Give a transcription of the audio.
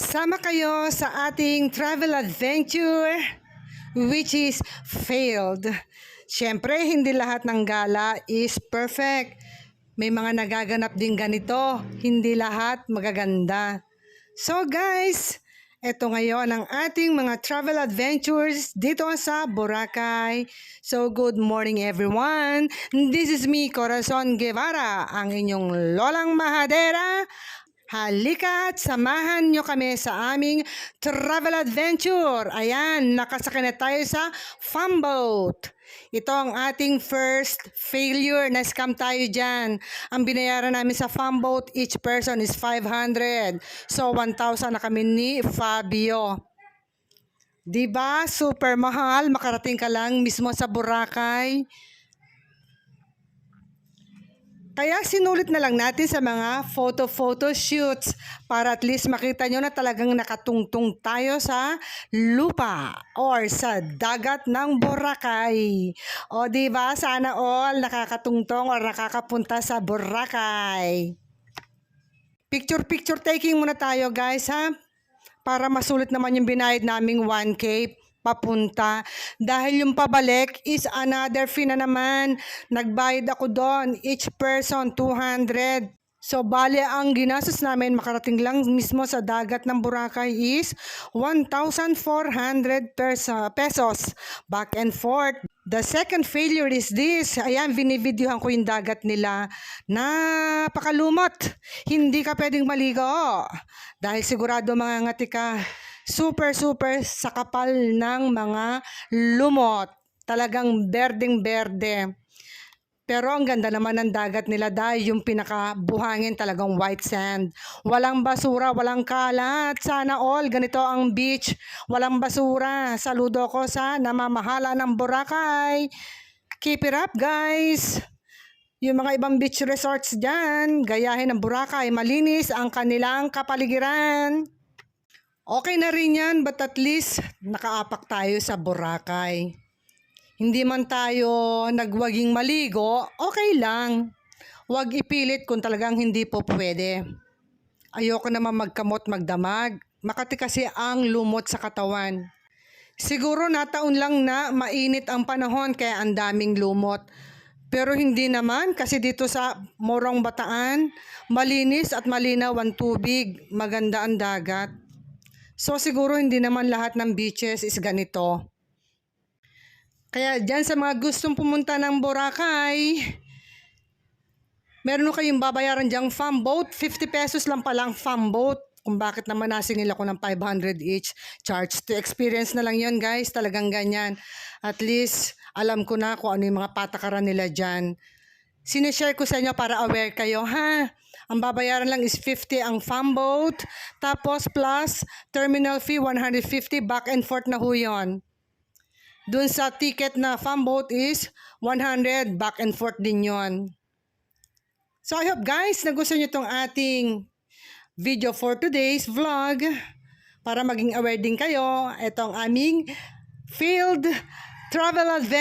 Sama kayo sa ating travel adventure which is failed. Siyempre, hindi lahat ng gala is perfect. May mga nagaganap din ganito. Hindi lahat magaganda. So guys, ito ngayon ang ating mga travel adventures dito sa Boracay. So good morning everyone. This is me, Corazon Guevara, ang inyong lolang mahadera. Halika at samahan nyo kami sa aming travel adventure. Ayan, nakasakay na tayo sa farm boat. Ito ang ating first failure. Na-scam tayo dyan. Ang binayaran namin sa farm boat, each person is 500. So, 1,000 na kami ni Fabio. Diba? Super mahal. Makarating ka lang mismo sa Boracay. Kaya sinulit na lang natin sa mga photo-photo shoots para at least makita nyo na talagang nakatungtong tayo sa lupa or sa dagat ng Boracay. O ba sana all nakakatungtong or nakakapunta sa Boracay. Picture-picture taking muna tayo guys ha para masulit naman yung binayad naming 1K papunta. Dahil yung pabalik is another fee na naman. Nagbayad ako doon. Each person, 200. So, bale, ang ginastos namin makarating lang mismo sa dagat ng Boracay is 1,400 perso- pesos. Back and forth. The second failure is this. Ayan, binivideohan ko yung dagat nila. Napakalumot. Hindi ka pwedeng maligo. Dahil sigurado mga ngati ka. Super, super sa kapal ng mga lumot. Talagang berdeng-berde. Pero ang ganda naman ng dagat nila dahil yung pinakabuhangin talagang white sand. Walang basura, walang kalat. Sana all, ganito ang beach. Walang basura. Saludo ko sa namamahala ng Boracay. Keep it up guys! Yung mga ibang beach resorts dyan, gayahin ng Boracay, malinis ang kanilang kapaligiran. Okay na rin yan, but at least nakaapak tayo sa Boracay. Hindi man tayo nagwaging maligo, okay lang. Huwag ipilit kung talagang hindi po pwede. Ayoko naman magkamot magdamag. Makati kasi ang lumot sa katawan. Siguro nataon lang na mainit ang panahon kaya ang daming lumot. Pero hindi naman kasi dito sa Morong Bataan, malinis at malinaw ang tubig, maganda ang dagat. So siguro hindi naman lahat ng beaches is ganito. Kaya dyan sa mga gustong pumunta ng Boracay, meron kayong babayaran dyang farm boat. 50 pesos lang palang farm boat. Kung bakit naman nasingil ako ng 500 each charge to experience na lang yon guys. Talagang ganyan. At least alam ko na kung ano yung mga patakaran nila dyan. Sinishare ko sa inyo para aware kayo ha. Ang babayaran lang is 50 ang farm boat. Tapos plus terminal fee 150 back and forth na ho yun. Dun sa ticket na farm boat is 100 back and forth din yon. So I hope guys nagustuhan nyo itong ating video for today's vlog para maging aware din kayo. Itong aming field travel adventure